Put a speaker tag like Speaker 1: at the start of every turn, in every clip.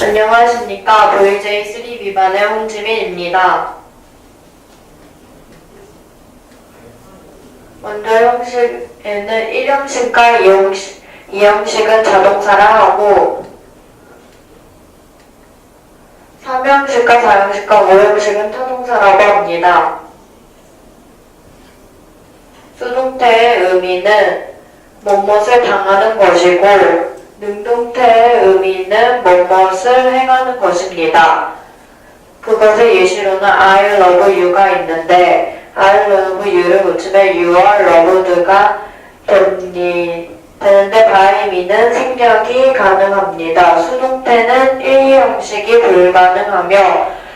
Speaker 1: 안녕하십니까. VJ3 비반의 홍지민입니다. 먼저 형식에는 1형식과 2형식, 2형식은 자동사라 하고 3형식과 4형식과 5형식은 타동사라고 합니다. 수동태의 의미는 무엇을 당하는 것이고 능동태의 의미는 무엇을 행하는 것입니다. 그것의 예시로는 I love you가 있는데 I love you를 붙이면 you are loved가 됩니- 되는데 me는 생략이 가능합니다. 수동태는 1, 2 형식이 불가능하며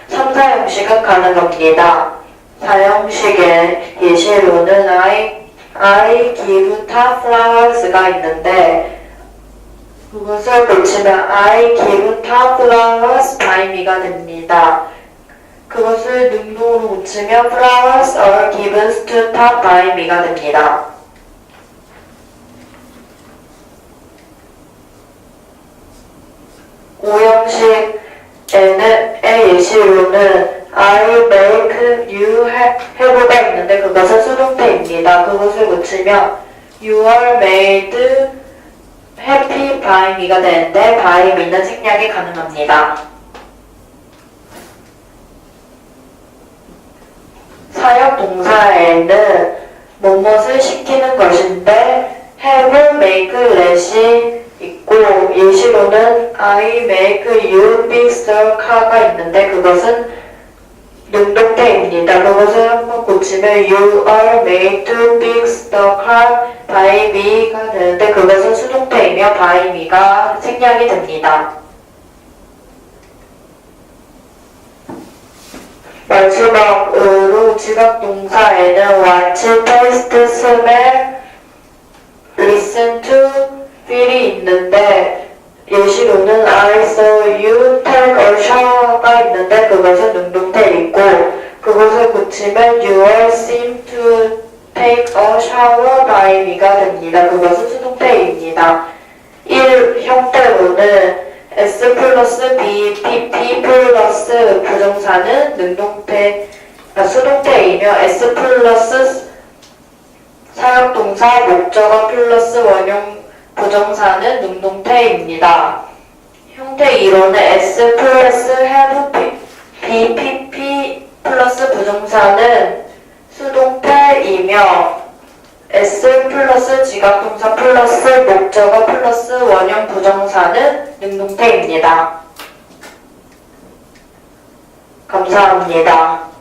Speaker 1: 3, 4 형식은 가능합니다. 4형식의 예시로는 I, I give top flowers가 있는데 그것을 붙이면 I give top flowers by me가 됩니다. 그것을 능동으로 붙이면 flowers are given to top by me가 됩니다. 오형식에는 의 예시로는 I make you have가 있는데 그것은 수동태입니다. 그것을 붙이면 you are made by me가 되는데 me는 생략이 가능합니다. 사역 동사에는 무엇을 시키는 것인데 have, make, let이 있고 예시로는 I make you fix the car가 있는데 그것은 능동태입니다. 그것을 한번 고치면 you are made to fix the car me가 되는데 그것은 수동태이며 me가 생략이 됩니다. 마지막으로 지각 동사에는 watch, taste, smell, listen to, feel이 있는데 예시로는 I saw you take a shower가 있는데 그것은 me가 됩니다. 그것은 수동태입니다. 1 형태로는 S 플러스 B, PP 플러스 부정사는 능동태, 아, 수동태이며 S 플러스 사역동사 목적어 플러스 원형 부정사는 능동태입니다. 형태 2로는 S 플러스 have B, PP 플러스 부정사는 수동태이며 플러스 지각동사 플러스 목적어 플러스 원형 부정사는 능동태입니다. 감사합니다.